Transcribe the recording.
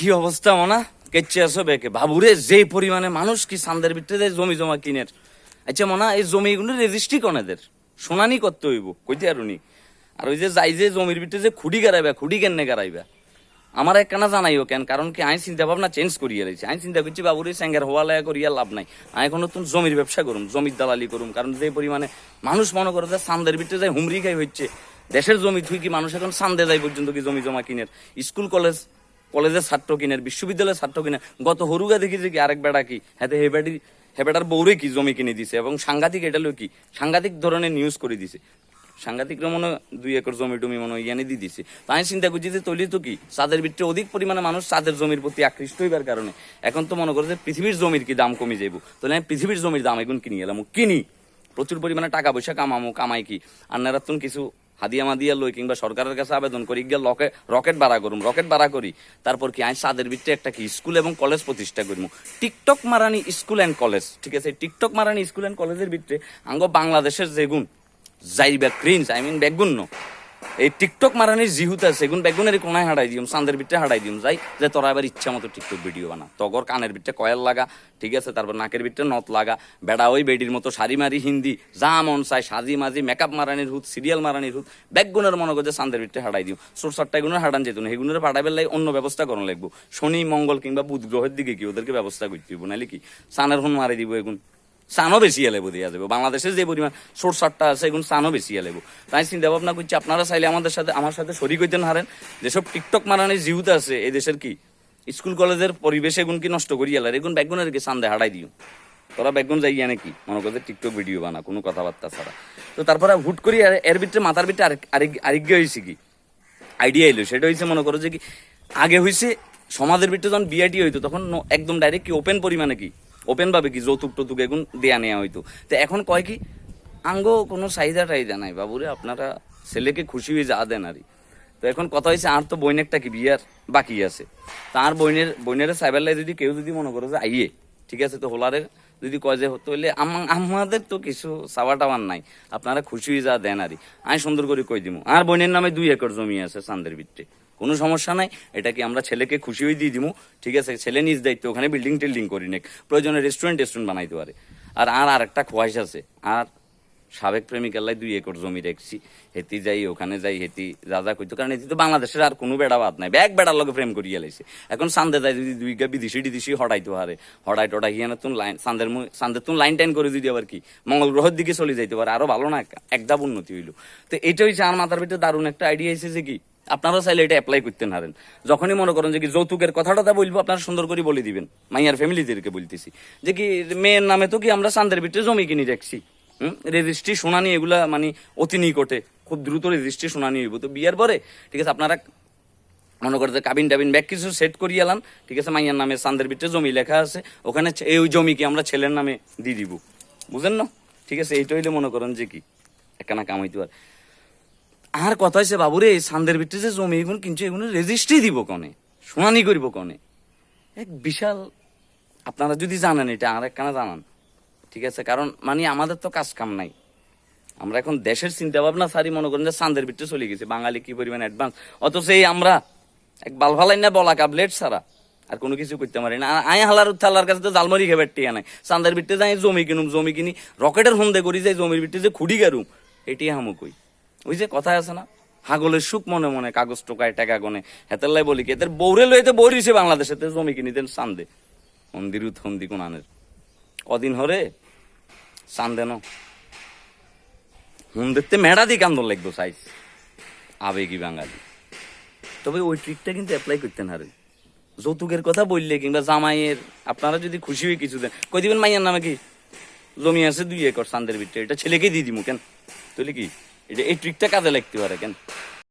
কি অবস্থা, মনা? কেচ্ছে আসো বেকে। বাবুরে যে পরিমাণে মানুষ কি সান্দের ভিতরে জমি জমা কিনের। আচ্ছা মনা, এই জমিগুলো রেজিস্ট্রি কনেদের শুনানি করতে হইব, কইতে আরুনি। আর ওই যে যাই যে জমির ভিতরে যে খুঁড়ি গারাইবা খুঁড়ি কেনে গারাইবা আমার একখানা জানাইও কেন? কারণ কি আইন চিন্তা ভাবনা চেঞ্জ করিয়া রয়েছে আইন চিন্তা করছি, বাবুরে স্যাঙ্গার হওয়া লাগা করিয়া লাভ নাই। আমি এখন নতুন জমির ব্যবসা করুম, জমির দালালি করুম, কারণ যে পরিমাণে মানুষ মনে করে যে সান্দের ভিতরে যায় হুমরি খাই হচ্ছে, দেশের জমি থুই কি মানুষ এখন সান্দে যায় পর্যন্ত কি জমি জমা কিনের? স্কুল, কলেজ কলেজের ছাত্র কিনের বিশ্ববিদ্যালয়ের ছাত্র কিনের গত হরুগা দেখি যে কি আরেক বেড়া কি? হাতে হে বেড়ি হে বেটার বউরে কি জমি কিনে দিছে এবং সাংঘাতিক এটা কি? সাংঘাতিক ধরনের নিউজ করে দিছে। সাংঘাতিকরা মনে দুই একর জমি টমি মনে হয় ইয়ানে দিয়ে দিছে। তো আমি চিন্তা করছি যে তৈলি তো কি? চাঁদের ভিতরে অধিক পরিমাণে মানুষ চাঁদের জমির প্রতি আকৃষ্ট হইবার কারণে। এখন তো মনে করে যে পৃথিবীর জমির কি দাম কমে যাইব। তাহলে আমি পৃথিবীর জমির দাম এখন কিনি এলাম। কিনি? প্রচুর পরিমাণে টাকা পয়সা কামামো, কামাই কি? আর কিছু হাদিয়া মাদিয়া লই কিংবা সরকারের কাছে আবেদন করি, গিয়ে লকে, রকেট ভাড়া করুম, রকেট ভাড়া করি। তারপর কি আমি সাদের ভিতরে একটা কি, স্কুল এবং কলেজ প্রতিষ্ঠা করিম। টিকটক মারানি স্কুল অ্যান্ড কলেজ, ঠিক আছে? টিকটক মারানি স্কুল অ্যান্ড কলেজের ভিতরে আঙ্গ বাংলাদেশের যে গুণ যাইবা ক্রিন্স আই মিন ন এই টিকটক মারানির জিহুত আছে এগুন বেগুনের কোনায় হাঁটাই দিম, চাঁদের ভিতরে হাঁটাই দিম, যাই, যে তোরা এবার ইচ্ছা মতো টিকটক ভিডিও বানা। তগর কানের ভিতরে কয়েল লাগা, ঠিক আছে, তারপর নাকের ভিতরে নথ লাগা, বেড়া ওই বেডির মতো শাড়ি মারি হিন্দি, যা মন চাই সাজি মাজি মেকআপ মারানির হুত সিরিয়াল মারানির হুত, বেগুনের মনে করছে চাঁদের ভিতরে হাঁটাই দিম। সোর সট্টা এগুলোর হাঁটান যেত না এগুলোর পাঠাবে লাই অন্য ব্যবস্থা করুন লাগবো। শনি, মঙ্গল কিংবা বুধ গ্রহের দিকে কি ওদেরকে ব্যবস্থা করতে দিব নাহলে কি? চানের হুন মারি দিব এগুন সানও বেশি এলেবো দিয়া যাবে। বাংলাদেশের যে পরিমাণ শোট শার্টটা আছে এগুলো সানও বেশি এলেবো। তাই চিন্তা ভাবনা করছি, আপনারা চাইলে আমাদের সাথে আমার সাথে শরিক হইতেন হারেন। যেসব টিকটক মারানির জিহুত আছে, এই দেশের কি? স্কুল কলেজের পরিবেশ এগুন কি নষ্ট করি এলার? এগুন ব্যাগুনের কি সান্দে হারাই দিও? তোরা ব্যাগুন যাই নাকি মনে করছে টিকটক ভিডিও বানা, কোনো কথাবার্তা ছাড়া। তো তারপরে হুট করি এর ভিতরে মাথার ভিতরে আরেক আরেক হয়েছে কি? আইডিয়া এলো। সেটা হয়েছে মনে করো যে কি, আগে হয়েছে সমাজের ভিতরে যখন বিআইটি হইতো, তখন একদম ডাইরেক্ট কি ওপেন পরিমাণে কি ওপেন ভাবে কি যৌতুক টৌতুক এগুন দেয়া নেওয়া হইতো। তো এখন কয় কি, আঙ্গ কোনো চাহিদা টাহিদা নাই বাবুরে, আপনারা ছেলেকে খুশি হয়ে যা দেন আরই। তো এখন কথা হয়েছে আর তো বইনেরটা কি বিয়ার বাকি আছে। তার বইনের বইনের সাইবার যদি কেউ যদি মনে করো যে আইয়ে, ঠিক আছে, তো হোলারে যদি কয় যে আম- আমাদের তো কিছু চাওয়া টাওয়ার নাই, আপনারা খুশি হয়ে যা দেন আরই। আমি সুন্দর করে কই দিব আর বইনের নামে দুই একর জমি আছে চান্দের ভিতরে কোনো সমস্যা নাই এটা কি আমরা ছেলেকে খুশি হয়ে দিয়ে দিব ঠিক আছে, ছেলে নিজ দায়িত্ব ওখানে বিল্ডিং টিল্ডিং করি নেক। প্রয়োজনে রেস্টুরেন্ট টেস্টুরেন্ট বানাইতে পারে। আর আর আর একটা খোয়াইশ আছে। আর সাবেক প্রেমিকাল্লাই দুই একর জমি রেখছি। হেতি যাই, ওখানে যাই, হেতি যা যা কইতো। কারণ হেতি তো বাংলাদেশের আর কোনো বেড়া বাদ নাই। ব্যাগ বেড়ার লগে প্রেম করিয়া লাইছে। এখন সান্দে যাই যদি দুই গা বিদেশি টিদেশি হটাইতো হারে হটাই টটাই হিয়ানা তুন লাইন সান্দের সান্দের তুন লাইন টাইন করে যদি আবার কি, মঙ্গল গ্রহের দিকে চলে যাইতে পারে। আরও ভালো না, এক ধাপ উন্নতি হইল। তো এটা হচ্ছে আমার মাথার ভিতরে দারুণ একটা আইডিয়া এসেছে কি আপনারাও চাইলে এটা অ্যাপ্লাই করতে হারেন যখনই মনে করেন যে কি যৌতুকের কথাটা তা বলব, আপনারা সুন্দর করে বলে দিবেন। মাইয়ার ফ্যামিলিদেরকে বলতেছি। যে কি মেয়ের নামে তো কি আমরা চান্দের ভিতরে জমি কিনে রাখছি। রেজিস্ট্রি শুনানি এগুলা মানে অতি নিকটে। খুব দ্রুত রেজিস্ট্রি শুনানি হইব। তো বিয়ার পরে, ঠিক আছে, আপনারা মনে করে যে কাবিন টাবিন ব্যাগ কিছু সেট করিয়ে এলাম ঠিক আছে, মাইয়ার নামে চান্দের ভিতরে জমি লেখা আছে। ওখানে এই জমিকে আমরা ছেলের নামে দিয়ে দিব। বুঝেন না? ঠিক আছে, এইটা হইলে মনে করেন যে কি একখানা কামাইতে পারে। আর কথা হয়েছে বাবুরে সান্দের ভিতরে যে জমি এগুলো কিনছে এগুলো রেজিস্ট্রি দিব কনে? শুনানি করব কনে? এক বিশাল, আপনারা যদি জানেন এটা, আর একখানা জানান। ঠিক আছে? কারণ মানে আমাদের তো কাজ কাম নাই। আমরা এখন দেশের চিন্তা ভাবনা সারি মনে করেন যে চান্দের ভিতরে চলে গেছে। বাঙালি কি পরিমাণ অ্যাডভান্স অথচ এই আমরা এক বালভালাই না বলা কাবলেট ছাড়া আর কোনো কিছু করতে পারি না। আর আয় হালার থালার কাছে তো জালমারি খেবার টিয়া নাই। চান্দের ভিতরে যাই, জমি কিনুম, জমি কিনি, রকেটের হন্দে করি যাই জমির ভিতরে যে খুঁড়ি গারুম, এটি হামু কই? ওই যে কথায় আছে না, হাগলের সুখ মনে মনে, কাগজ টোকায়, টাকা গনে। হেতের লাই বলি কি, এদের বৌরে লইতে বৌরিছে বাংলাদেশে, তে জমি কিনি, দেন চান্দে। হন্দির উত হন্দি কোনানের। কদিন হরে, চান্দে ন। হুম দেখতে মেড়া দিয়ে কান্দন লাগবো সাইজ আবেগি বাঙালি। তবে ওই ট্রিকটা কিন্তু অ্যাপ্লাই করতেন হারে। যৌতুকের কথা বললে কিংবা জামাইয়ের, আপনারা যদি খুশি হয়ে কিছু দেন, কই দিবেন মাইয়ার নামে কি? জমি আছে দুই একর চান্দের ভিতরে, এটা ছেলেকে দিয়ে দিমু কেন? তাহলে কি? এই ট্রিকটা কাজে লাগতে পারে কেন?